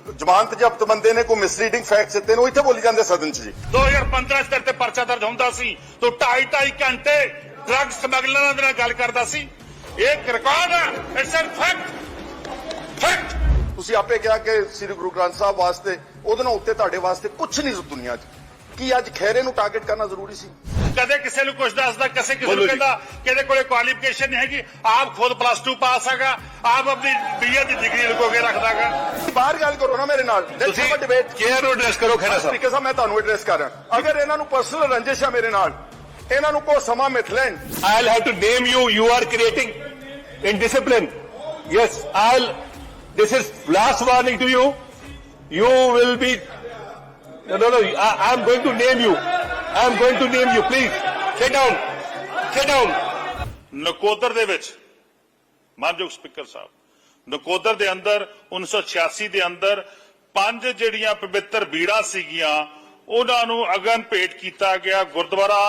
ਜ਼ਮਾਨਤ ਜ਼ਬਤ ਬੰਦੇ ਨੇ ਕੋਈ ਮਿਸਰੀਡਿੰਗ ਫੈਕਟਸ ਦਿੱਤੇ ਨੇ ਉਹ ਇੱਥੇ ਬੋਲੀ ਜਾਂਦੇ ਸਦਨ 'ਚ ਜੀ। 2015 ਚ ਤੇਰੇ ਤੇ ਪਰਚਾ ਦਰਜ ਹੁੰਦਾ ਸੀ। ਤੂੰ ਢਾਈ ਢਾਈ ਘੰਟੇ ਡਰੱਗ ਸਮਗਲਰਾਂ ਦੇ ਨਾਲ ਗੱਲ ਕਰਦਾ ਸੀ। ਇਹ ਰਿਕਾਰਡ ਹੈ ਇਟਸ ਐ ਫੈਕਟ ਫੈਕਟ ਤੁਸੀਂ ਆਪੇ ਕਿਹਾ ਕਿ ਸ੍ਰੀ ਗੁਰੂ ਗ੍ਰੰਥ ਸਾਹਿਬ ਵਾਸਤੇ ਉਹਦੇ ਨਾਲ ਉੱਤੇ ਤੁਹਾਡੇ ਵਾਸਤੇ ਕੁਝ ਨਹੀਂ ਦੁਨੀਆ 'ਚ। ਕੀ ਅੱਜ ਖੈਰੇ ਨੂੰ ਟਾਰਗੇਟ ਕਰਨਾ ਜ਼ਰੂਰੀ ਸੀ? ਕਦੇ ਕਿਸੇ ਨੂੰ ਕੁਝ ਦੱਸਦਾ ਕਿਸੇ ਕਿਸੇ ਨੂੰ। ਕਹਿੰਦਾ ਕਿਹਦੇ ਕੋਲੇ ਕੁਆਲੀਫਿਕੇਸ਼ਨ ਨਹੀਂ ਹੈਗੀ ਆਪ ਖੁਦ ਪਲੱਸ 2 ਪਾਸ ਹੈਗਾ ਆਪ ਆਪਣੀ ਬੀਏ ਦੀ ਡਿਗਰੀ ਲੁਕੋ ਕੇ ਰੱਖਦਾਗਾ ਬਾਹਰ ਗੱਲ ਕਰੋ ਨਾ ਮੇਰੇ ਨਾਲ ਤੁਸੀਂ ਡਿਬੇਟ ਚੇਅਰ ਨੂੰ ਐਡਰੈਸ ਕਰੋ ਖਹਿਰਾ ਸਾਹਿਬ ਸਪੀਕਰ ਸਾਹਿਬ ਮੈਂ ਤੁਹਾਨੂੰ ਐਡਰੈਸ ਕਰ ਰਿਹਾ ਅਗਰ ਇਹਨਾਂ ਨੂੰ ਪਰਸਨਲ ਰੰਜਿਸ਼ ਹੈ ਮੇਰੇ ਨਾਲ ਇਹਨਾਂ ਨੂੰ ਕੋ ਸਮਾਂ ਮਿਥ ਲੈਣ I'll have to name you. You are creating indiscipline. Yes, I'll. This is last warning to you. You will be. No, no, no. I, I'm going to name you. I'm going to name you. Please sit down. Sit down. Nakodar ਦੇ ਵਿੱਚ, ਮਾਨਯੋਗ speaker ਸਾਹਿਬ, ਨਕੋਦਰ ਦੇ ਅੰਦਰ 1986 ਦੇ ਅੰਦਰ ਪੰਜ ਜਿਹੜੀਆਂ ਪਵਿੱਤਰ ਬੀੜਾਂ ਸੀਗੀਆਂ, ਉਹਨਾਂ ਨੂੰ ਅਗਨ ਭੇਟ ਕੀਤਾ ਗਿਆ ਗੁਰਦੁਆਰਾ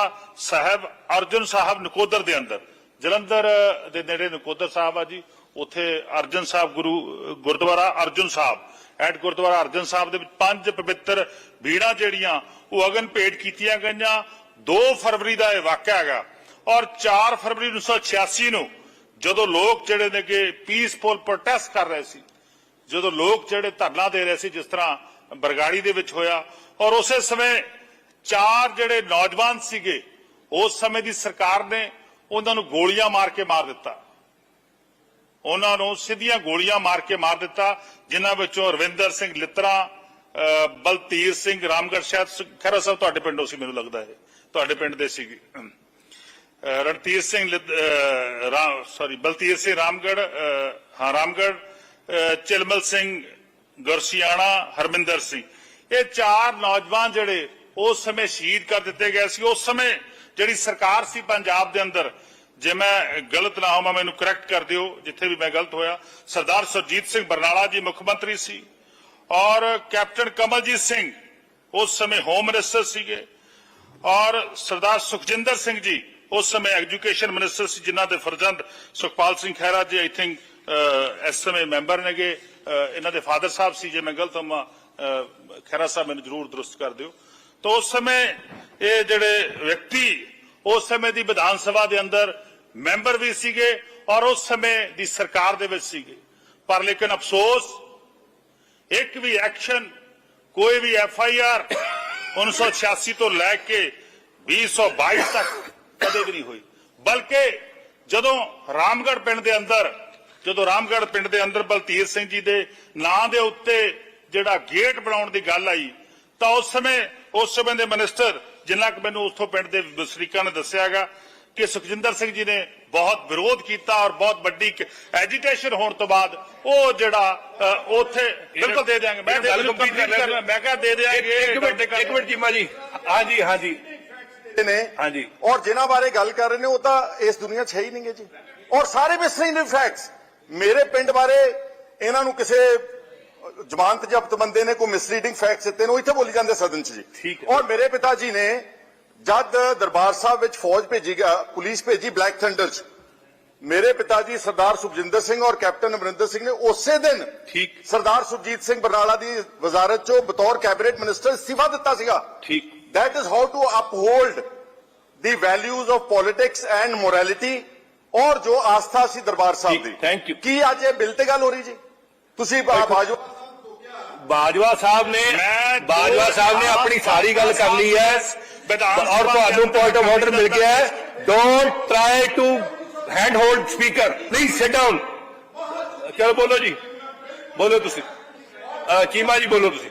ਸਾਹਿਬ ਅਰਜਨ ਸਾਹਿਬ ਨਕੋਦਰ ਦੇ ਅੰਦਰ ਜਲੰਧਰ ਦੇ ਨੇੜੇ ਨਕੋਦਰ ਸਾਹਿਬ ਆ ਜੀ ਉੱਥੇ ਅਰਜਨ ਸਾਹਿਬ ਗੁਰੂ, ਗੁਰਦੁਆਰਾ ਅਰਜਨ ਸਾਹਿਬ, ਐਟ ਗੁਰਦੁਆਰਾ ਅਰਜਨ ਸਾਹਿਬ ਦੇ ਵਿੱਚ ਪੰਜ ਪਵਿੱਤਰ ਬੀੜਾਂ ਜਿਹੜੀਆਂ, ਉਹ ਅਗਨ ਭੇਟ ਕੀਤੀਆਂ ਗਈਆਂ। 2 ਫਰਵਰੀ ਦਾ ਇਹ ਵਾਕਿਆ ਹੈਗਾ। ਔਰ 4 ਫਰਵਰੀ 1986 ਨੂੰ ਜਦੋਂ ਲੋਕ ਜਿਹੜੇ ਨੇ ਕਿ ਪੀਸਫੁਲ ਪ੍ਰੋਟੈਸਟ ਕਰ ਰਹੇ ਸੀ, ਜਦੋਂ ਲੋਕ ਜਿਹੜੇ ਧਰਨਾ ਦੇ ਰਹੇ ਸੀ, ਜਿਸ ਤਰ੍ਹਾਂ ਬਰਗਾੜੀ ਦੇ ਵਿੱਚ ਹੋਇਆ, ਔਰ ਉਸੇ ਸਮੇਂ ਚਾਰ ਜਿਹੜੇ ਨੌਜਵਾਨ ਸੀਗੇ, ਉਸ ਸਮੇਂ ਦੀ ਸਰਕਾਰ ਨੇ ਉਹਨਾਂ ਨੂੰ ਗੋਲੀਆਂ ਮਾਰ ਕੇ ਮਾਰ ਦਿੱਤਾ। ਉਹਨਾਂ ਨੂੰ ਸਿੱਧੀਆਂ ਗੋਲੀਆਂ ਮਾਰ ਕੇ ਮਾਰ ਦਿੱਤਾ ਜਿਨ੍ਹਾਂ ਵਿੱਚੋਂ ਰਵਿੰਦਰ ਸਿੰਘ ਲਿੱਤਰਾ ਬਲਤੀਰ ਸਿੰਘ ਰਾਮਗੜ੍ਹ ਸ਼ਾਇਦ ਸ- ਖਹਿਰਾ ਸਾਹਿਬ ਤੁਹਾਡੇ ਪਿੰਡੋਂ ਸੀ ਮੈਨੂੰ ਲੱਗਦਾ ਹੈ ਤੁਹਾਡੇ ਪਿੰਡ ਦੇ ਸੀ ਅਹ, ਰਣਧੀਰ ਸਿੰਘ ਸੌਰੀ ਬਲਤੀਰ ਸਿੰਘ ਰਾਮਗੜ੍ਹ ਹਾਂ ਰਾਮਗੜ੍ਹ ਅਹ, ਚਿਲਮਲ ਸਿੰਘ ਗੁਰਸਿਆਣਾ ਹਰਮਿੰਦਰ ਸਿੰਘ। ਇਹ ਚਾਰ ਨੌਜਵਾਨ ਜਿਹੜੇ ਉਸ ਸਮੇਂ ਸ਼ਹੀਦ ਕਰ ਦਿੱਤੇ ਗਏ ਸੀ। ਉਸ ਸਮੇਂ ਜਿਹੜੀ ਸਰਕਾਰ ਸੀ ਪੰਜਾਬ ਦੇ ਅੰਦਰ ਜੇ ਮੈਂ ਗਲਤ ਨਾ ਹੋਵਾਂ ਮੈਨੂੰ ਕਰੈਕਟ ਕਰ ਦਿਓ ਜਿੱਥੇ ਵੀ ਮੈਂ ਗਲਤ ਹੋਇਆ। ਸਰਦਾਰ ਸੁਰਜੀਤ ਸਿੰਘ ਬਰਨਾਲਾ ਜੀ ਮੁੱਖ ਮੰਤਰੀ ਸੀ ਔਰ ਕੈਪਟਨ ਕਮਲਜੀਤ ਸਿੰਘ ਉਸ ਸਮੇਂ ਹੋਮ ਮਿਨਿਸਟਰ ਸੀਗੇ ਔਰ ਸਰਦਾਰ ਸੁਖਜਿੰਦਰ ਸਿੰਘ ਜੀ ਉਸ ਸਮੇਂ ਐਜੂਕੇਸ਼ਨ ਮਿਨਿਸਟਰ ਸੀ ਜਿਨ੍ਹਾਂ ਦੇ ਫਰਜ਼ੰਦ ਸੁਖਪਾਲ ਸਿੰਘ ਖਹਿਰਾ ਜੀ ਆਈ ਥਿੰਕ ਇਸ ਸਮੇਂ ਮੈਂਬਰ ਨੇਗੇ। ਅਹ, ਇਹਨਾਂ ਦੇ ਫਾਦਰ ਸਾਹਿਬ ਸੀ ਜੇ ਮੈਂ ਗਲਤ ਹਾਂ ਖਹਿਰਾ ਸਾਹਿਬ ਮੈਨੂੰ ਜ਼ਰੂਰ ਦਰੁਸਤ ਕਰ ਦਿਓ। ਤਾਂ ਉਸ ਸਮੇਂ ਇਹ ਜਿਹੜੇ ਵਿਅਕਤੀ ਉਸ ਸਮੇਂ ਦੀ ਵਿਧਾਨ ਸਭਾ ਦੇ ਅੰਦਰ ਮੈਂਬਰ ਵੀ ਸੀਗੇ ਔਰ ਉਸ ਸਮੇਂ ਦੀ ਸਰਕਾਰ ਦੇ ਵਿੱਚ ਸੀਗੇ। ਪਰ ਲੇਕਿਨ ਅਫਸੋਸ, ਇੱਕ ਵੀ ਐਕਸ਼ਨ, ਕੋਈ ਵੀ ਐਫ ਆਈ ਆਰ 1986 ਤੋਂ ਲੈ ਕੇ 2022 ਤੱਕ ਕਦੇ ਵੀ ਨਹੀਂ ਹੋਈ। ਬਲਕਿ ਜਦੋਂ ਰਾਮਗੜ ਪਿੰਡ ਦੇ ਅੰਦਰ, ਜਦੋਂ ਰਾਮਗੜ ਪਿੰਡ ਦੇ ਅੰਦਰ ਬਲਤੀਰ ਸਿੰਘ ਜੀ ਦੇ ਨਾਂ ਦੇ ਉੱਤੇ ਜਿਹੜਾ ਗੇਟ ਬਣਾਉਣ ਦੀ ਗੱਲ ਆਈ, ਤਾਂ ਉਸ ਸਮੇਂ ਉਸ ਸਮੇਂ ਦੇ ਮਿਨਿਸਟਰ, ਜਿੰਨਾ ਕਿ ਮੈਨੂੰ ਉਸਥੋਂ ਪਿੰਡ ਦੇ ਵਸਨੀਕਾਂ ਨੇ ਦੱਸਿਆਗਾ ਕਿ ਸੁਖਜਿੰਦਰ ਸਿੰਘ ਜੀ ਨੇ ਬਹੁਤ ਵਿਰੋਧ ਕੀਤਾ ਔਰ ਬਹੁਤ ਵੱਡੀ ਐਜੀਟੇਸ਼ਨ ਹੋਣ ਤੋਂ ਬਾਅਦ ਉਹ ਜਿਹੜਾ ਉੱਥੇ ਬਿਲਕੁਲ ਦੇ ਦਿਆਂਗੇ। ਮੈਂ ਗੱਲ ਕੰਪਲੀਟ ਕਰ ਕਰਨਾ ਮੈਂ ਕਿਹਾ ਦੇ ਦਿਆਂਗੇ ਇੱਕ ਮਿੰਟ ਇੱਕ ਮਿੰਟ ਚੀਮਾ ਜੀ। ਹਾਂਜੀ ਹਾਂਜੀ। ਨੇ। ਹਾਂਜੀ। ਔਰ ਜਿਨ੍ਹਾਂ ਬਾਰੇ ਗੱਲ ਕਰ ਰਹੇ ਨੇ ਉਹ ਤਾਂ ਇਸ ਦੁਨੀਆ 'ਚ ਹੈ ਹੀ ਨਹੀਂਗੇ ਜੀ। ਔਰ ਸਾਰੇ ਮਿਸਲਿੰਗ ਫੈਕਟਸ ਮੇਰੇ ਪਿੰਡ ਬਾਰੇ ਇਹਨਾਂ ਨੂੰ ਕਿਸੇ ਜ਼ਮਾਨਤ ਜ਼ਬਤ ਬੰਦੇ ਨੇ ਕੋਈ ਮਿਸਰੀਡਿੰਗ ਫੈਕਟਸ ਦਿੱਤੇ ਨੇ ਉਹ ਇੱਥੇ ਬੋਲੀ ਜਾਂਦੇ ਸਦਨ 'ਚ ਜੀ। ਔਰ ਮੇਰੇ ਪਿਤਾ ਜੀ ਨੇ ਜਦ ਦਰਬਾਰ ਸਾਹਿਬ ਵਿੱਚ ਫੌਜ ਭੇਜੀ ਪੁਲਿਸ ਭੇਜੀ ਬਲੈਕ ਥੰਡਰ 'ਚ ਮੇਰੇ ਪਿਤਾ ਜੀ ਸਰਦਾਰ ਸੁਖਜਿੰਦਰ ਸਿੰਘ ਔਰ ਕੈਪਟਨ ਅਮਰਿੰਦਰ ਸਿੰਘ ਨੇ ਉਸੇ ਦਿਨ ਠੀਕ। ਸਰਦਾਰ ਸੁਰਜੀਤ ਸਿੰਘ ਬਰਨਾਲਾ ਦੀ ਵਜ਼ਾਰਤ 'ਚੋਂ ਬਤੌਰ ਕੈਬਨਿਟ ਮਿਨਿਸਟਰ ਇਸਤੀਫਾ ਦਿੱਤਾ ਸੀਗਾ। ਠੀਕ। That is how to uphold the values of politics and morality ਔਰ ਜੋ ਆਸਥਾ ਸੀ ਦਰਬਾਰ ਸਾਹਿਬ ਦੀ। thank you. ਕੀ ਅੱਜ ਇਹ ਬਿੱਲ ਤੇ ਗੱਲ ਹੋ ਰਹੀ ਜੀ? ਤੁਸੀਂ ਬਾਜਵਾ ਬਾਜਵਾ ਸਾਹਿਬ ਨੇ ਬਾਜਵਾ ਸਾਹਿਬ ਨੇ ਆਪਣੀ ਸਾਰੀ ਗੱਲ ਕਰ ਲਈ ਹੈ। ਵਿਧਾਨ ਔਰ ਸਭਾ ਤੁਹਾਨੂੰ ਪੁਆਇੰਟ ਆਫ ਆਰਡਰ ਮਿਲ ਗਿਆ ਹੈ don't try to hand hold speaker please sit down ਚਲੋ ਬੋਲੋ ਜੀ ਬੋਲੋ ਤੁਸੀਂ ਅਹ, ਚੀਮਾ ਜੀ ਬੋਲੋ ਤੁਸੀਂ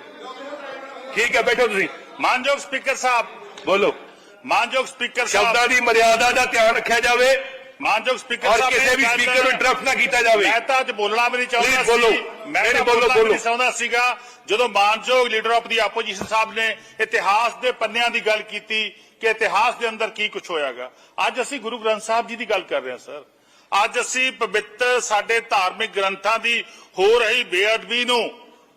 ਠੀਕ ਹੈ ਬੈਠੋ ਤੁਸੀਂ ਮਾਨਯੋਗ ਸਪੀਕਰ ਸਾਹਿਬ ਬੋਲੋ ਮਾਨਯੋਗ ਸਪੀਕਰ ਸ਼ਬਦਾਂ ਸਾਹਿਬ ਦੀ ਮਰਿਆਦਾ ਦਾ ਧਿਆਨ ਰੱਖਿਆ ਜਾਵੇ ਮਾਨਯੋਗ ਸਪੀਕਰ ਔਰ ਸਾਹਿਬ ਕਿਸੇ ਵੀ ਸਪੀਕਰ ਨੂੰ ਇੰਟਰਫਟ ਨਾ ਕੀਤਾ ਜਾਵੇ। ਮੈਂ ਤਾਂ ਅੱਜ ਬੋਲਣਾ ਵੀ ਨਹੀਂ ਚਾਹੁੰਦਾ Please ਬੋਲੋ। ਮੈਂ ਤਾਂ ਬੋਲੋ, ਬੋਲਣਾ। ਨਹੀਂ ਚਾਹੁੰਦਾ ਸੀਗਾ। ਜਦੋਂ ਮਾਨਯੋਗ ਲੀਡਰ ਆਫ ਦੀ ਆਪੋਜੀਸ਼ਨ ਸਾਹਿਬ ਨੇ ਇਤਿਹਾਸ ਦੇ ਪੰਨਿਆਂ ਦੀ ਗੱਲ ਕੀਤੀ ਕਿ ਇਤਿਹਾਸ ਦੇ ਅੰਦਰ ਕੀ ਕੁਝ ਹੋਇਆਗਾ। ਅੱਜ ਅਸੀਂ ਗੁਰੂ ਗ੍ਰੰਥ ਸਾਹਿਬ ਜੀ ਦੀ ਗੱਲ ਕਰ ਰਹੇ ਹਾਂ ਸਰ। ਅੱਜ ਅਸੀਂ ਪਵਿੱਤਰ ਸਾਡੇ ਧਾਰਮਿਕ ਗ੍ਰੰਥਾਂ ਦੀ ਹੋ ਰਹੀ ਬੇਅਦਬੀ ਨੂੰ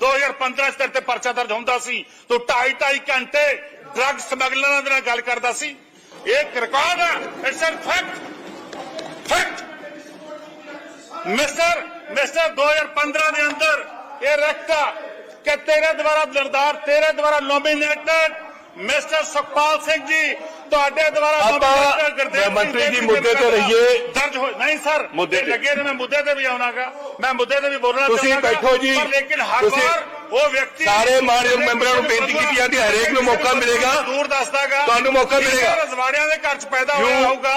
2015 ਚ ਤੇਰੇ ਤੇ ਪਰਚਾ ਦਰਜ ਹੁੰਦਾ ਸੀ। ਤੂੰ ਢਾਈ ਢਾਈ ਘੰਟੇ ਡਰੱਗ ਸਮਗਲਰਾਂ ਦੇ ਨਾਲ ਗੱਲ ਕਰਦਾ ਸੀ। ਇਹ ਰਿਕਾਰਡ ਹੈ ਇਟਸ ਐ ਫੈਕਟ ਫੈਕਟ ਮਿਸਟਰ ਮਿਸਟਰ 2015 ਦੇ ਅੰਦਰ ਇਹ ਰਖਤਾ ਕਿ ਤੇਰੇ ਦੁਆਰਾ ਲੜਦਾਰ ਤੇਰੇ ਦੁਆਰਾ ਨੋਮੀਨੇਟਡ ਮਿਸਟਰ ਸੁਖਪਾਲ ਸਿੰਘ ਜੀ ਤੁਹਾਡੇ ਦੁਆਰਾ ਆਪਾਂ ਸਿੰਘ ਮੰਤਰੀ ਜੀ ਮੁੱਦੇ ਤੇ ਰਹੀਏ। ਦਰਜ ਹੋ ਨਹੀਂ ਸਰ ਮੁੱਦੇ ਤੇ। ਲੱਗੇ ਨੇ ਮੈਂ ਮੁੱਦੇ ਤੇ ਵੀ ਆਉਣਾਗਾ ਮੈਂ ਮੁੱਦੇ ਤੇ ਵੀ ਬੋਲਣਾ ਤੁਸੀਂ। ਬੈਠੋ ਜੀ। ਪਰ ਲੇਕਿਨ ਹਰ ਤੁਸੀਂ- ਵਾਰ ਉਹ ਵਿਅਕਤੀ ਸਾਰੇ ਮਾਨਯੋਗ ਮੈਂਬਰਾਂ ਨੂੰ ਬੇਨਤੀ ਕੀਤੀ ਜਾਂਦੀ ਹੈ, ਹਰੇਕ ਨੂੰ ਮੌਕਾ ਮਿਲੇਗਾ। ਦੂਰ ਦੱਸਦਾਗਾ ਤੁਹਾਨੂੰ ਮੌਕਾ ਮਿਲੇਗਾ। ਰਜਵਾੜਿਆਂ ਦੇ ਘਰ ਚ ਪੈਦਾ ਹੋਇਆ ਹੋਊਗਾ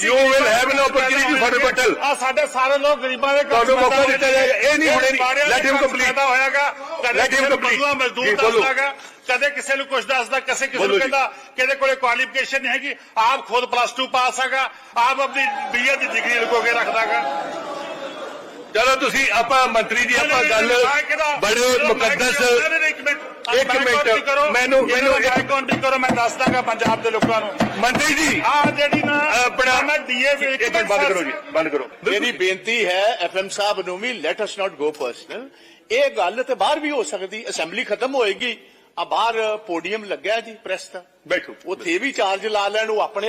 you will have an opportunity for rebuttal. ਆ ਸਾਡੇ ਸਾਰੇ ਲੋਕ ਗਰੀਬਾਂ ਦੇ ਘਰ ਤੁਹਾਨੂੰ ਮੌਕਾ ਦਿੱਤਾ। ਜਾਏਗਾ। ਇਹ ਨਹੀਂ ਹੁਣੇ ਨਹੀਂ। ਘਰ ਚ complete. ਪੈਦਾ ਹੋਇਆਗਾ ਕਦੇ. ਮਜ਼ਦੂਰ ਮਜ਼ਦੂਰ। ਦੱਸਦਾਗਾ ਕਦੇ ਕਿਸੇ ਨੂੰ ਕੁਝ ਦੱਸਦਾ ਕਿਸੇ ਕਿਸੇ ਨੂੰ। ਕਹਿੰਦਾ ਕਿਹਦੇ ਕੋਲੇ ਕੁਆਲੀਫਿਕੇਸ਼ਨ ਨਹੀਂ ਹੈਗੀ ਆਪ ਖੁਦ ਪਲੱਸ 2 ਪਾਸ ਹੈਗਾ ਆਪ ਆਪਣੀ ਬੀਏ ਦੀ ਡਿਗਰੀ ਲੁਕੋ ਕੇ ਰੱਖਦਾਗਾ ਚਲੋ ਤੁਸੀਂ ਆਪਾਂ ਮੰਤਰੀ ਜੀ ਆਪਾਂ ਗੱਲ ਬੜੇ ਮੁਕੱਦਸ ਇੱਕ ਮਿੰਟ ਇੱਕ ਮਿੰਟ, ਮੈਨੂੰ- ਮੈਨੂੰ ਇੱਕ- ਮਿੰਟ ਕਰੋ ਮੈਂ ਦੱਸ ਦਾਂਗਾ ਪੰਜਾਬ ਦੇ ਲੋਕਾਂ ਨੂੰ। ਮੰਤਰੀ ਜੀ ਆ ਜਿਹੜੀ ਨਾ ਆਪਣਾ ਮੈਂ ਡੀਏ ਇੱਕ ਮਿੰਟ ਬੰਦ ਕਰੋ ਜੀ ਬੰਦ ਕਰੋ। ਮੇਰੀ ਬੇਨਤੀ ਹੈ ਐਫਐਮ ਸਾਹਿਬ ਨੂੰ ਵੀ ਲੈਟ ਅਸ ਨਾਟ ਗੋ ਪਰਸਨਲ ਇਹ ਗੱਲ ਤੇ ਬਾਹਰ ਵੀ ਹੋ ਸਕਦੀ ਅਸੈਂਬਲੀ ਖਤਮ ਹੋਏਗੀ। ਆ ਬਾਹਰ ਪੋਡੀਅਮ ਲੱਗਿਆ ਜੀ ਪ੍ਰੈਸ ਦਾ। ਬੈਠੋ। ਉੱਥੇ ਵੀ ਚਾਰਜ ਲਾ ਲੈਣ ਉਹ ਆਪਣੇ ਆਪ